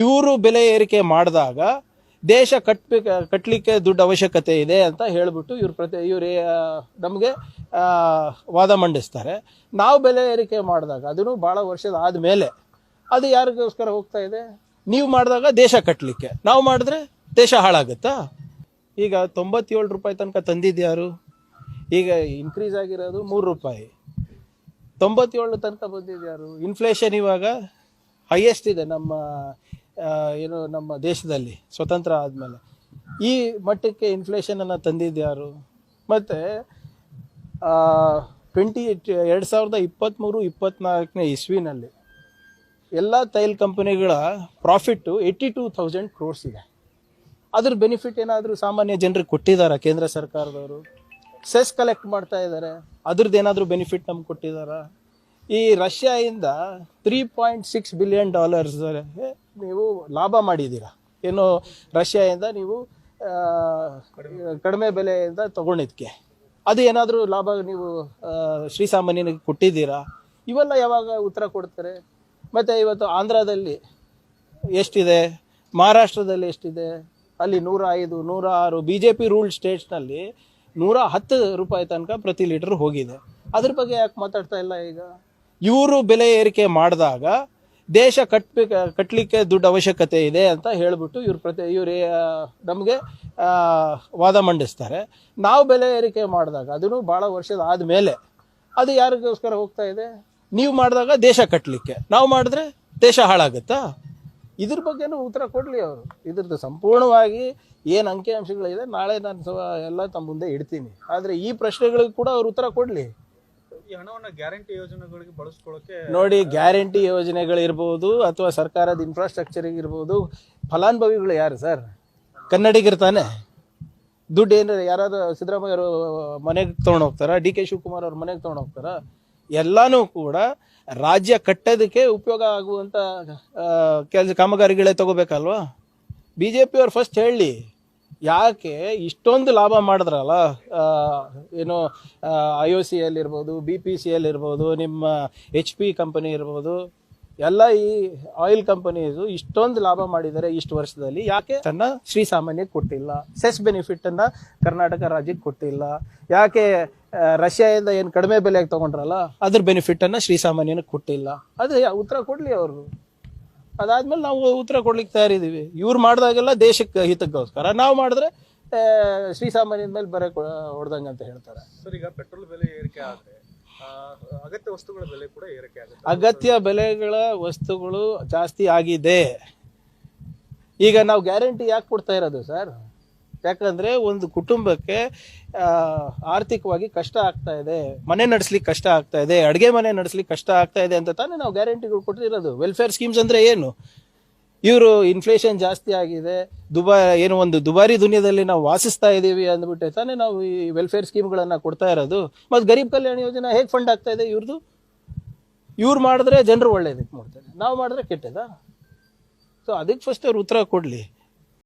ಇವರು ಬೆಲೆ ಏರಿಕೆ ಮಾಡಿದಾಗ ದೇಶ ಕಟ್ಬೇಕು ಕಟ್ಟಲಿಕ್ಕೆ ದುಡ್ಡು ಅವಶ್ಯಕತೆ ಇದೆ ಅಂತ ಹೇಳ್ಬಿಟ್ಟು ಇವ್ರು ಪ್ರತಿ, ಇವ್ರು ನಮಗೆ ವಾದ ಮಂಡಿಸ್ತಾರೆ. ನಾವು ಬೆಲೆ ಏರಿಕೆ ಮಾಡಿದಾಗ, ಅದನ್ನು ಭಾಳ ವರ್ಷದ ಆದಮೇಲೆ ಅದು ಯಾರಿಗೋಸ್ಕರ ಹೋಗ್ತಾ ಇದೆ? ನೀವು ಮಾಡಿದಾಗ ದೇಶ ಕಟ್ಟಲಿಕ್ಕೆ ನಾವು ಮಾಡಿದ್ರೆ ದೇಶ ಹಾಳಾಗುತ್ತಾ? ಈಗ ತೊಂಬತ್ತೇಳು ರೂಪಾಯಿ ತನಕ ತಂದಿದ್ಯಾರು ಈಗ ಇನ್ಕ್ರೀಸ್ ಆಗಿರೋದು ಮೂರು ರೂಪಾಯಿ. ತೊಂಬತ್ತೇಳು ತನಕ ಬಂದಿದ್ಯಾರು ಇನ್ಫ್ಲೇಷನ್ ಇವಾಗ ಹೈಯೆಸ್ಟ್ ಇದೆ ನಮ್ಮ ಏನು ನಮ್ಮ ದೇಶದಲ್ಲಿ ಸ್ವತಂತ್ರ ಆದಮೇಲೆ. ಈ ಮಟ್ಟಕ್ಕೆ ಇನ್ಫ್ಲೇಷನನ್ನು ತಂದಿದ್ಯಾರು ಮತ್ತು ಟ್ವೆಂಟಿ ಎರಡು ಸಾವಿರದ ಇಪ್ಪತ್ತ್ಮೂರು ಇಪ್ಪತ್ನಾಲ್ಕನೇ ಇಸ್ವಿನಲ್ಲಿ ಎಲ್ಲ ತೈಲ್ ಕಂಪನಿಗಳ profit eighty two thousand crores ಇದೆ. ಅದ್ರ ಬೆನಿಫಿಟ್ ಏನಾದರೂ ಸಾಮಾನ್ಯ ಜನರಿಗೆ ಕೊಟ್ಟಿದ್ದಾರಾ ಕೇಂದ್ರ ಸರ್ಕಾರದವರು? ಸೆಸ್ ಕಲೆಕ್ಟ್ ಮಾಡ್ತಾ ಇದ್ದಾರೆ. ಅದ್ರದ್ದು ಏನಾದರೂ ಬೆನಿಫಿಟ್ ನಮ್ಗೆ ಕೊಟ್ಟಿದ್ದಾರಾ? ಈ ರಷ್ಯಾಯಿಂದ three point six billion dollars ನೀವು ಲಾಭ ಮಾಡಿದ್ದೀರಾ? ಏನು ರಷ್ಯಾದಿಂದ ನೀವು ಕಡಿಮೆ ಬೆಲೆಯಿಂದ ತಗೊಂಡಿದ್ದಕ್ಕೆ ಅದು ಏನಾದರೂ ಲಾಭ ನೀವು ಶ್ರೀ ಶ್ರೀಸಾಮಾನ್ಯನಿಗೆ ಕೊಟ್ಟಿದ್ದೀರಾ? ಇವೆಲ್ಲ ಯಾವಾಗ ಉತ್ತರ ಕೊಡ್ತಾರೆ? ಮತ್ತು ಇವತ್ತು ಆಂಧ್ರದಲ್ಲಿ ಎಷ್ಟಿದೆ? ಮಹಾರಾಷ್ಟ್ರದಲ್ಲಿ ಎಷ್ಟಿದೆ? ಅಲ್ಲಿ ನೂರ ಐದು, ನೂರ ಆರು ಬಿ ಜೆ ಪಿ ರೂಲ್ಡ್ ಸ್ಟೇಟ್ಸ್ನಲ್ಲಿ ನೂರ ಹತ್ತು ರೂಪಾಯಿ ತನಕ ಪ್ರತಿ ಲೀಟರ್ ಹೋಗಿದೆ. ಅದ್ರ ಬಗ್ಗೆ ಯಾಕೆ ಮಾತಾಡ್ತಾ ಇಲ್ಲ ಈಗ? ಇವರು ಬೆಲೆ ಏರಿಕೆ ಮಾಡಿದಾಗ ದೇಶ ಕಟ್ಬೇಕು ಕಟ್ಟಲಿಕ್ಕೆ ದುಡ್ಡು ಅವಶ್ಯಕತೆ ಇದೆ ಅಂತ ಹೇಳ್ಬಿಟ್ಟು ಇವ್ರ ಪ್ರತಿ, ಇವ್ರು ನಮಗೆ ವಾದ ಮಂಡಿಸ್ತಾರೆ. ನಾವು ಬೆಲೆ ಏರಿಕೆ ಮಾಡಿದಾಗ, ಅದನ್ನು ಭಾಳ ವರ್ಷದ ಆದಮೇಲೆ, ಅದು ಯಾರಿಗೋಸ್ಕರ ಹೋಗ್ತಾ ಇದೆ? ನೀವು ಮಾಡಿದಾಗ ದೇಶ ಕಟ್ಟಲಿಕ್ಕೆ ನಾವು ಮಾಡಿದ್ರೆ ದೇಶ ಹಾಳಾಗುತ್ತಾ? ಇದ್ರ ಬಗ್ಗೆನೂ ಉತ್ತರ ಕೊಡಲಿ ಅವರು. ಇದ್ರದ್ದು ಸಂಪೂರ್ಣವಾಗಿ ಏನು ಅಂಕಿಅಂಶಗಳಿದೆ, ನಾಳೆ ನಾನು ಎಲ್ಲ ತಮ್ಮ ಮುಂದೆ ಇಡ್ತೀನಿ. ಆದರೆ ಈ ಪ್ರಶ್ನೆಗಳಿಗೆ ಕೂಡ ಅವ್ರು ಉತ್ತರ ಕೊಡಲಿ. ಈ ಹಣವನ್ನ ಗ್ಯಾರಂಟಿ ಯೋಜನೆಗಳಿಗೆ ಬಳಸ್ಕೊಳ್ಳೋಕೆ ನೋಡಿ, ಗ್ಯಾರಂಟಿ ಯೋಜನೆಗಳಿರ್ಬೋದು ಅಥವಾ ಸರ್ಕಾರದ ಇನ್ಫ್ರಾಸ್ಟ್ರಕ್ಚರ್ ಇರ್ಬೋದು, ಫಲಾನುಭವಿಗಳು ಯಾರು ಸರ್? ಕನ್ನಡಿಗರು ತಾನೆ? ದುಡ್ಡು ಏನಾರ, ಯಾರಾದ್ರೂ ಸಿದ್ದರಾಮಯ್ಯ ಅವರು ಮನೆಗೆ ತೊಗೊಂಡು ಹೋಗ್ತಾರ? ಡಿ ಕೆ ಶಿವಕುಮಾರ್ ಅವ್ರ ಮನೆಗೆ ತೊಗೊಂಡು ಹೋಗ್ತಾರ? ಎಲ್ಲಾನು ಕೂಡ ರಾಜ್ಯ ಕಟ್ಟೋದಕ್ಕೆ ಉಪಯೋಗ ಆಗುವಂಥ ಕೆಲಸ ಕಾಮಗಾರಿಗಳೇ ತಗೋಬೇಕಲ್ವಾ? ಬಿ ಜೆ ಪಿ ಅವ್ರು ಫಸ್ಟ್ ಹೇಳಿ. ಯಾಕೆ ಇಷ್ಟೊಂದು ಲಾಭ ಮಾಡಿದ್ರಲ್ಲ? ಏನು ಐ ಒ ಸಿ ಇರ್ಬೋದು ಬಿ ಪಿ ಸಿ ಎಲ್ ಇರ್ಬೋದು ನಿಮ್ಮ ಎಚ್ ಪಿ ಕಂಪನಿ ಇರ್ಬೋದು ಎಲ್ಲ ಈ ಆಯಿಲ್ ಕಂಪನೀಸು ಇಷ್ಟೊಂದು ಲಾಭ ಮಾಡಿದ್ದಾರೆ ಇಷ್ಟು ವರ್ಷದಲ್ಲಿ. ಯಾಕೆ? ತನ್ನ ಶ್ರೀಸಾಮಾನ್ಯಕ್ಕೆ ಕೊಟ್ಟಿಲ್ಲ. ಸೆಸ್ ಬೆನಿಫಿಟ್ ಅನ್ನ ಕರ್ನಾಟಕ ರಾಜ್ಯಕ್ಕೆ ಕೊಟ್ಟಿಲ್ಲ. ಯಾಕೆ ರಷ್ಯಾದಿಂದ ಏನು ಕಡಿಮೆ ಬೆಲೆಗೆ ತಗೊಂಡ್ರಲ್ಲ ಅದ್ರ ಬೆನಿಫಿಟ್ ಶ್ರೀ ಶ್ರೀಸಾಮಾನ್ಯನಿಗೆ ಕೊಟ್ಟಿಲ್ಲ. ಅದು ಉತ್ತರ ಕೊಡಲಿ ಅವರು. ಅದಾದ್ಮೇಲೆ ನಾವು ಉತ್ತರ ಕೊಡ್ಲಿಕ್ಕೆ ತಯಾರಿದ್ದೀವಿ. ಇವ್ರು ಮಾಡಿದಾಗೆಲ್ಲ ದೇಶಕ್ಕೆ ಹಿತಕ್ಕೋಸ್ಕರ. ನಾವು ಮಾಡಿದ್ರೆ ಶ್ರೀಸಾಮಾನ್ಯದ ಮೇಲೆ ಬರೆ ಹೊಡೆದಂಗೆ ಅಂತ ಹೇಳ್ತಾರೆ. ಸರ್ ಈಗ ಪೆಟ್ರೋಲ್ ಬೆಲೆ ಏರಿಕೆ ಆದ್ರೆ ಅಗತ್ಯ ವಸ್ತುಗಳ ಬೆಲೆ ಕೂಡ ಏರಿಕೆ ಆಗುತ್ತೆ. ಅಗತ್ಯ ಬೆಲೆಗಳ ವಸ್ತುಗಳು ಜಾಸ್ತಿ ಆಗಿದೆ. ಈಗ ನಾವು ಗ್ಯಾರಂಟಿ ಯಾಕೆ ಕೊಡ್ತಾ ಇರೋದು ಸರ್? ಯಾಕಂದ್ರೆ ಒಂದು ಕುಟುಂಬಕ್ಕೆ ಆರ್ಥಿಕವಾಗಿ ಕಷ್ಟ ಆಗ್ತಾ ಇದೆ, ಮನೆ ನಡೆಸ್ಲಿಕ್ಕೆ ಕಷ್ಟ ಆಗ್ತಾ ಇದೆ, ಅಡುಗೆ ಮನೆ ನಡೆಸ್ಲಿಕ್ಕೆ ಕಷ್ಟ ಆಗ್ತಾ ಇದೆ ಅಂತ ತಾನೇ ನಾವು ಗ್ಯಾರಂಟಿಗಳು ಕೊಟ್ಟಿರೋದು. ವೆಲ್ಫೇರ್ ಸ್ಕೀಮ್ಸ್ ಅಂದ್ರೆ ಏನು? ಇವರು ಇನ್ಫ್ಲೇಷನ್ ಜಾಸ್ತಿ ಆಗಿದೆ, ದುಬಾ, ಏನು ಒಂದು ದುಬಾರಿ ದುನಿಯಾದಲ್ಲಿ ನಾವು ವಾಸಿಸ್ತಾ ಇದ್ದೀವಿ ಅಂದ್ಬಿಟ್ಟು ತಾನೇ ನಾವು ಈ ವೆಲ್ಫೇರ್ ಸ್ಕೀಮ್ಗಳನ್ನು ಕೊಡ್ತಾ ಇರೋದು. ಮತ್ತು ಗರೀಬ್ ಕಲ್ಯಾಣ ಯೋಜನೆ ಹೇಗೆ ಫಂಡ್ ಆಗ್ತಾ ಇದೆ ಇವ್ರದ್ದು ಇವ್ರು ಮಾಡಿದ್ರೆ ಜನರು ಒಳ್ಳೇದಕ್ಕೆ ಮಾಡ್ತಾರೆ ನಾವು ಮಾಡಿದ್ರೆ ಕೆಟ್ಟದಾ? ಸೊ ಅದಕ್ಕೆ ಫಸ್ಟ್ ಅವ್ರು ಉತ್ತರ ಕೊಡಲಿ.